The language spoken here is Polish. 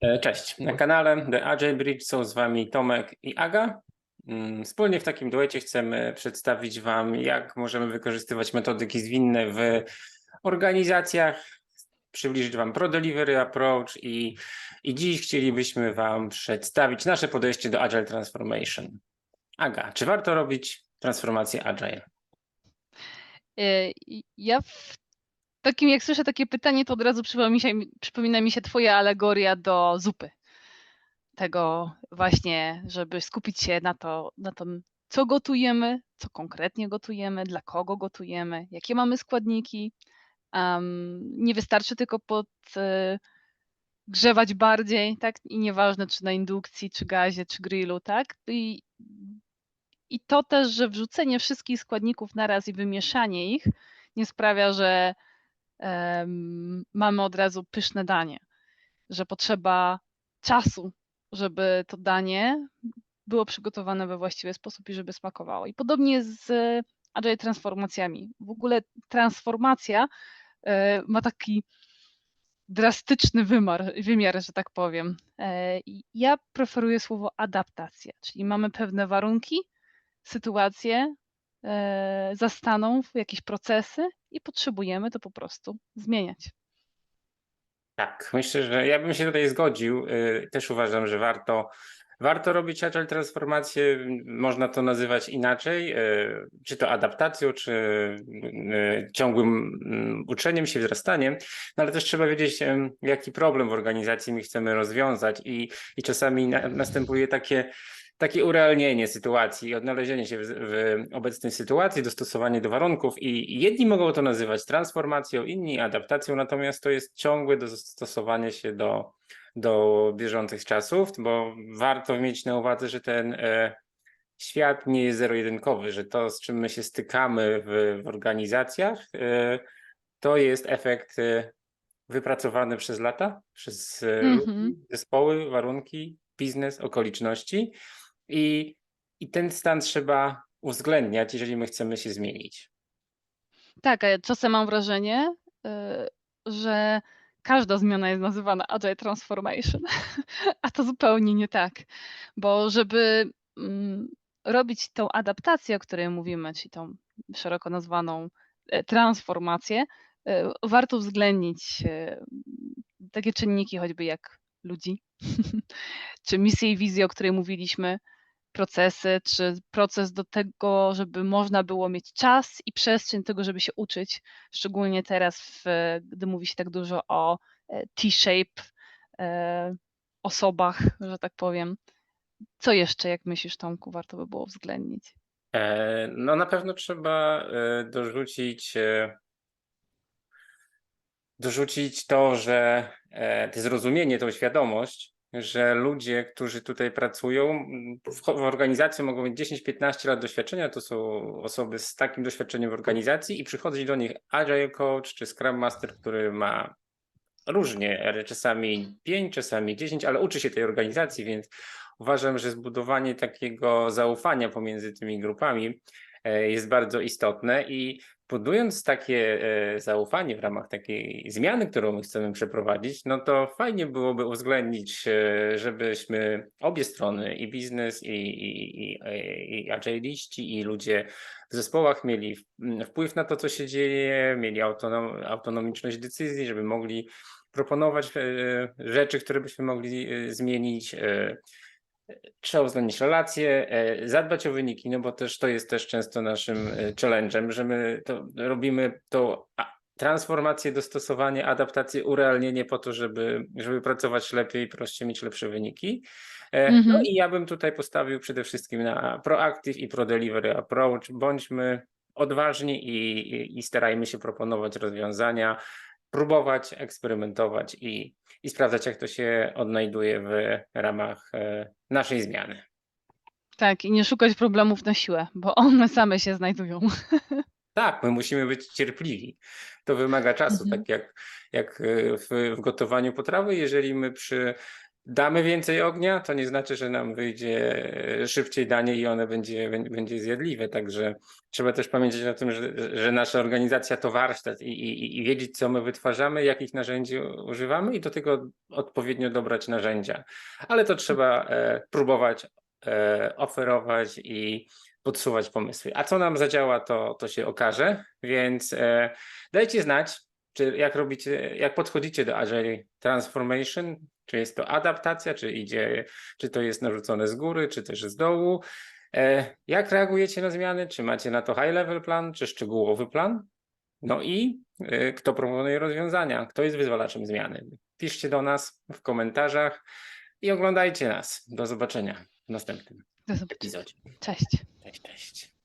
E, Cześć, na kanale The Agile Bridge są z Wami Tomek i Aga. Mm, Wspólnie w takim duecie chcemy przedstawić Wam, jak możemy wykorzystywać metodyki zwinne w organizacjach, przybliżyć Wam Pro Delivery Approach i, i dziś chcielibyśmy Wam przedstawić nasze podejście do Agile Transformation. Aga, czy warto robić transformację Agile? E, Ja w takim, jak słyszę takie pytanie, to od razu przypomina mi się, przypomina mi się Twoja alegoria do zupy. Tego właśnie, żeby skupić się na to, na tym, co gotujemy, co konkretnie gotujemy, dla kogo gotujemy, jakie mamy składniki. Am, nie wystarczy tylko podgrzewać bardziej, tak? I nieważne, czy na indukcji, czy gazie, czy grillu, tak? I, i to też, że wrzucenie wszystkich składników naraz i wymieszanie ich nie sprawia, że mamy od razu pyszne danie, że potrzeba czasu, żeby to danie było przygotowane we właściwy sposób i żeby smakowało. I podobnie z agile transformacjami. W ogóle transformacja e, ma taki drastyczny wymiar, wymiar, że tak powiem. E, Ja preferuję słowo adaptacja, czyli mamy pewne warunki, sytuacje e, zastaną, jakieś procesy i potrzebujemy to po prostu zmieniać. Tak, myślę, że ja bym się tutaj zgodził. Y, Też uważam, że warto, warto robić agile transformację. Można to nazywać inaczej, y, czy to adaptacją, czy ciągłym mm, uczeniem się, wzrastaniem, no ale też trzeba wiedzieć, jaki problem w organizacji my chcemy rozwiązać i, i czasami na, następuje takie takie urealnienie sytuacji, odnalezienie się w, w obecnej sytuacji, dostosowanie do warunków i jedni mogą to nazywać transformacją, inni adaptacją, natomiast to jest ciągłe dostosowanie się do, do bieżących czasów, bo warto mieć na uwadze, że ten e, świat nie jest zero-jedynkowy, że to, z czym my się stykamy w, w organizacjach, e, to jest efekt e, wypracowany przez lata, przez e, Mhm. zespoły, warunki, biznes, okoliczności. I, I ten stan trzeba uwzględniać, jeżeli my chcemy się zmienić. Tak, a ja czasem mam wrażenie, y, że każda zmiana jest nazywana Agile Transformation, a to zupełnie nie tak, bo żeby mm, robić tą adaptację, o której mówimy, czyli tą szeroko nazwaną e, transformację, e, warto uwzględnić e, takie czynniki choćby jak ludzi, czy misję i wizję, o której mówiliśmy, procesy, czy proces do tego, żeby można było mieć czas i przestrzeń tego, żeby się uczyć, szczególnie teraz, w, gdy mówi się tak dużo o e, T-shape e, osobach, że tak powiem. Co jeszcze, jak myślisz, Tomku, warto by było uwzględnić? E, No na pewno trzeba dorzucić, dorzucić to, że e, to zrozumienie, tą świadomość, że ludzie, którzy tutaj pracują w, organizacji mogą mieć 10-15 lat doświadczenia, to są osoby z takim doświadczeniem w organizacji i przychodzi do nich Agile Coach czy Scrum Master, który ma różnie, czasami 5, czasami 10, ale uczy się tej organizacji, więc uważam, że zbudowanie takiego zaufania pomiędzy tymi grupami jest bardzo istotne i budując takie e, zaufanie w ramach takiej zmiany, którą my chcemy przeprowadzić, no to fajnie byłoby uwzględnić, e, żebyśmy obie strony, i biznes, i, i, i, i agiliści, i ludzie w zespołach mieli wpływ na to, co się dzieje, mieli autonom, autonomiczność decyzji, żeby mogli proponować e, rzeczy, które byśmy mogli e, zmienić. Trzeba uwzględnić relacje, e, zadbać o wyniki, no bo też to jest też często naszym e, challenge'em, że my to robimy tą transformację, dostosowanie, adaptację, urealnienie po to, żeby, żeby pracować lepiej, prościej, mieć lepsze wyniki. E, No Mhm. i ja bym tutaj postawił przede wszystkim na proactive i pro-delivery approach. Bądźmy odważni i, i, i starajmy się proponować rozwiązania, próbować, eksperymentować i, i sprawdzać, jak to się odnajduje w ramach e, naszej zmiany. Tak, i nie szukać problemów na siłę, bo one same się znajdują. Tak, my musimy być cierpliwi. To wymaga czasu, Mhm. tak jak, jak e, w, w gotowaniu potrawy. Jeżeli my przy damy więcej ognia, to nie znaczy, że nam wyjdzie szybciej danie i one będzie, bę- będzie zjadliwe. Także trzeba też pamiętać o tym, że, że nasza organizacja to warsztat i, i, i wiedzieć, co my wytwarzamy, jakich narzędzi używamy i do tego odpowiednio dobrać narzędzia. Ale to trzeba e, próbować, e, oferować i podsuwać pomysły. A co nam zadziała, to, to się okaże, więc e, dajcie znać, czy jak robicie, jak podchodzicie do Agile Transformation, czy jest to adaptacja, czy idzie, czy to jest narzucone z góry, czy też z dołu. E, Jak reagujecie na zmiany? Czy macie na to high level plan, czy szczegółowy plan? No i e, kto proponuje rozwiązania? Kto jest wyzwalaczem zmiany? Piszcie do nas w komentarzach i oglądajcie nas. Do zobaczenia w następnym Do zobaczenia. epizodzie. Cześć. Cześć, cześć.